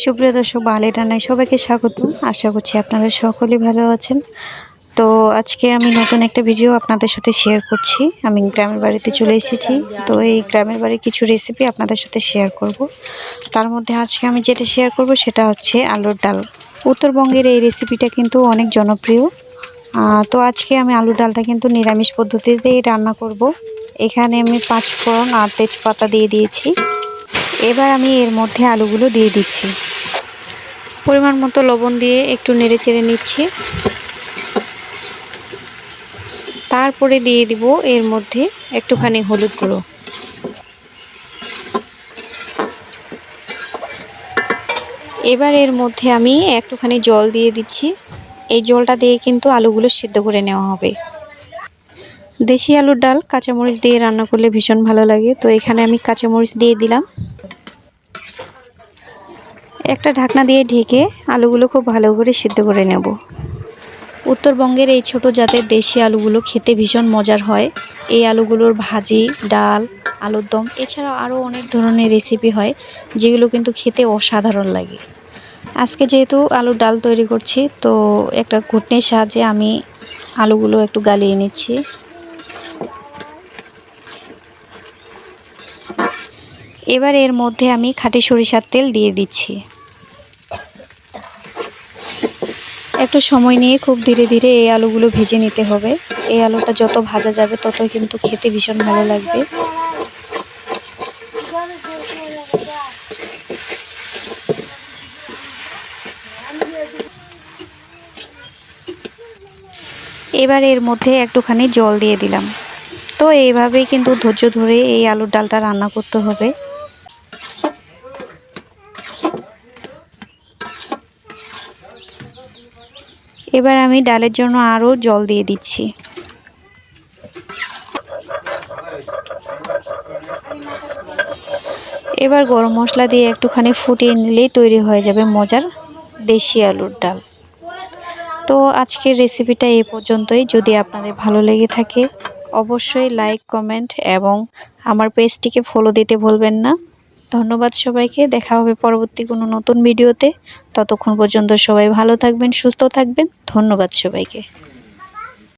সুপ্রিয় দর্শক বাঙালি রান্নায় সবাইকে স্বাগত। আশা করছি আপনারা সকলেই ভালো আছেন। তো আজকে আমি নতুন একটা ভিডিও আপনাদের সাথে শেয়ার করছি। আমি গ্রামের বাড়িতে চলে এসেছি। তো এই গ্রামের বাড়ির কিছু রেসিপি আপনাদের সাথে শেয়ার করব। তার মধ্যে আজকে আমি যেটা শেয়ার করব সেটা হচ্ছে আলুর ডাল। উত্তরবঙ্গের এই রেসিপিটা কিন্তু অনেক জনপ্রিয়। তো আজকে আমি আলুর ডালটা কিন্তু নিরামিষ পদ্ধতিতেই রান্না করব। এখানে আমি পাঁচ ফোড়ন আর তেজপাতা দিয়ে দিয়েছি। এবার আমি এর মধ্যে আলুগুলো দিয়ে দিচ্ছি। পরিমাণ মতো লবণ দিয়ে একটু নেড়ে চেড়ে নিচ্ছি। তারপরে দিয়ে দিব এর মধ্যে একটুখানি হলুদ গুঁড়ো। এবার এর মধ্যে আমি একটুখানি জল দিয়ে দিচ্ছি। এই জলটা দিয়ে কিন্তু আলুগুলো সিদ্ধ করে নেওয়া হবে। দেশি আলুর ডাল কাঁচামরিচ দিয়ে রান্না করলে ভীষণ ভালো লাগে। তো এখানে আমি কাঁচামরিচ দিয়ে দিলাম। একটা ঢাকনা দিয়ে ঢেকে আলুগুলো খুব ভালো করে সিদ্ধ করে নেব। উত্তরবঙ্গের এই ছোট জাতের দেশি আলুগুলো খেতে ভীষণ মজার হয়। এই আলুগুলোর ভাজি, ডাল, আলুর দম এছাড়াও আরও অনেক ধরনের রেসিপি হয়, যেগুলো কিন্তু খেতে অসাধারণ লাগে। আজকে যেহেতু আলুর ডাল তৈরি করছি, তো একটা ঘুটনির সাহায্যে আমি আলুগুলো একটু গালিয়ে নিচ্ছি। এবার এর মধ্যে আমি খাঁটি সরিষার তেল দিয়ে দিচ্ছি। একটু সময় নিয়ে খুব ধীরে ধীরে এই আলুগুলো ভেজে নিতে হবে। এই আলুটা যত ভাজা যাবে ততই কিন্তু খেতে ভীষণ ভালো লাগবে। এবার এর মধ্যে একটুখানি জল দিয়ে দিলাম। তো এইভাবেই কিন্তু ধৈর্য ধরে এই আলুর ডালটা রান্না করতে হবে। এবার আমি ডালের জন্য আরও জল দিয়ে দিচ্ছি। এবার গরম মশলা দিয়ে একটুখানি ফুটিয়ে নিলেই তৈরি হয়ে যাবে মজার দেশি আলুর ডাল। তো আজকের রেসিপিটা এ পর্যন্তই। যদি আপনাদের ভালো লেগে থাকে, অবশ্যই লাইক, কমেন্ট এবং আমার পেজটিকে ফলো দিতে ভুলবেন না। ধন্যবাদ সবাইকে। দেখা হবে পরবর্তী কোনো নতুন ভিডিওতে। ততক্ষণ পর্যন্ত সবাই ভালো থাকবেন, সুস্থ থাকবেন। ধন্যবাদ সবাইকে।